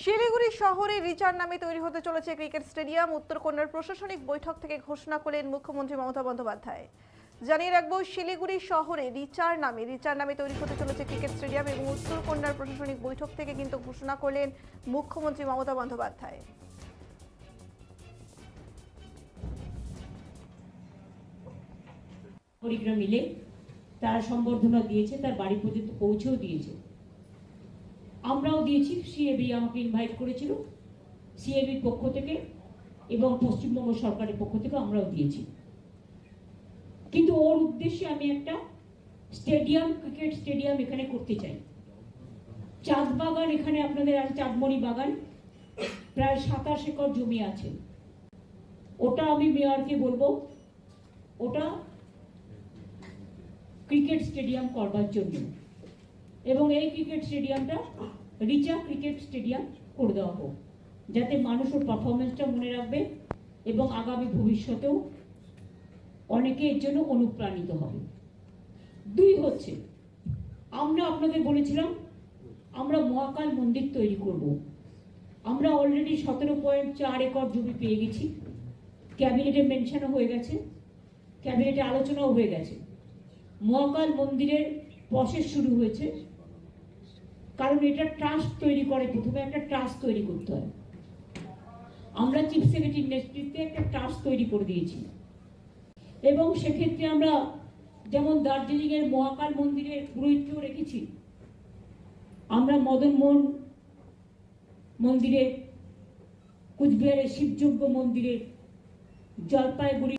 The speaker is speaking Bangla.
শিলিগুড়ি শহরে রিচার নামে তৈরি হতে চলেছে ক্রিকেট স্টেডিয়াম। উত্তরকন্যার প্রশাসনিক বৈঠক থেকে ঘোষণা করলেন মুখ্যমন্ত্রী মমতা বন্দ্যোপাধ্যায়। জানিয়ে রাখব, শিলিগুড়ি শহরে রিচার নামে রিচার নামে তৈরি হতে চলেছে ক্রিকেট স্টেডিয়াম এবং উত্তরকন্যার প্রশাসনিক বৈঠক থেকে কিন্তু ঘোষণা করলেন মুখ্যমন্ত্রী মমতা বন্দ্যোপাধ্যায়। মিলে তারা সম্বর্ধনা দিয়েছে, তার বাড়ি পর্যন্ত পৌঁছেও দিয়েছে। আমরাও দিয়েছি সিএবি আমাকে ইনভাইট করেছিল সিএবির পক্ষ থেকে এবং পশ্চিমবঙ্গ সরকারের পক্ষ থেকে আমরাও দিয়েছি। কিন্তু ওর উদ্দেশ্যে আমি একটা স্টেডিয়াম, ক্রিকেট স্টেডিয়াম এখানে করতে চাই। চাঁদ বাগান এখানে আপনাদের আছে, চাঁদমণি বাগান, প্রায় সাতাশ একর জমি আছে। ওটা আমি মেয়রকে বলব, ওটা ক্রিকেট স্টেডিয়াম করবার জন্য। এবং এই ক্রিকেট স্টেডিয়ামটা রিচা ক্রিকেট স্টেডিয়াম করে দেওয়া হোক, যাতে মানুষ ওর পারফরমেন্সটা মনে রাখবে এবং আগামী ভবিষ্যতেও অনেকে এর জন্য অনুপ্রাণিত হবে। দুই হচ্ছে, আমরা আপনাদের বলেছিলাম, আমরা মহাকাল মন্দির তৈরি করব। আমরা অলরেডি সতেরো পয়েন্ট চার একর জমি পেয়ে গেছি। ক্যাবিনেটে মেনশনও হয়ে গেছে, ক্যাবিনেটে আলোচনাও হয়ে গেছে। মহাকাল মন্দিরের প্রসেস শুরু হয়েছে। কারণ এটা ট্রাস্ট তৈরি করে, প্রথমে একটা ট্রাস্ট তৈরি করতে হয়। আমরা চিফ সেক্রেটারির নেতৃত্বে একটা ট্রাস্ট তৈরি করে দিয়েছি। এবং সেক্ষেত্রে আমরা যেমন দার্জিলিংয়ের মহাকাল মন্দিরের পুরোহিতকেও রেখেছি। আমরা মদন মোহন মন্দিরে, কুচবিহারের শিবযজ্ঞ মন্দিরে, জলপাইগুড়ি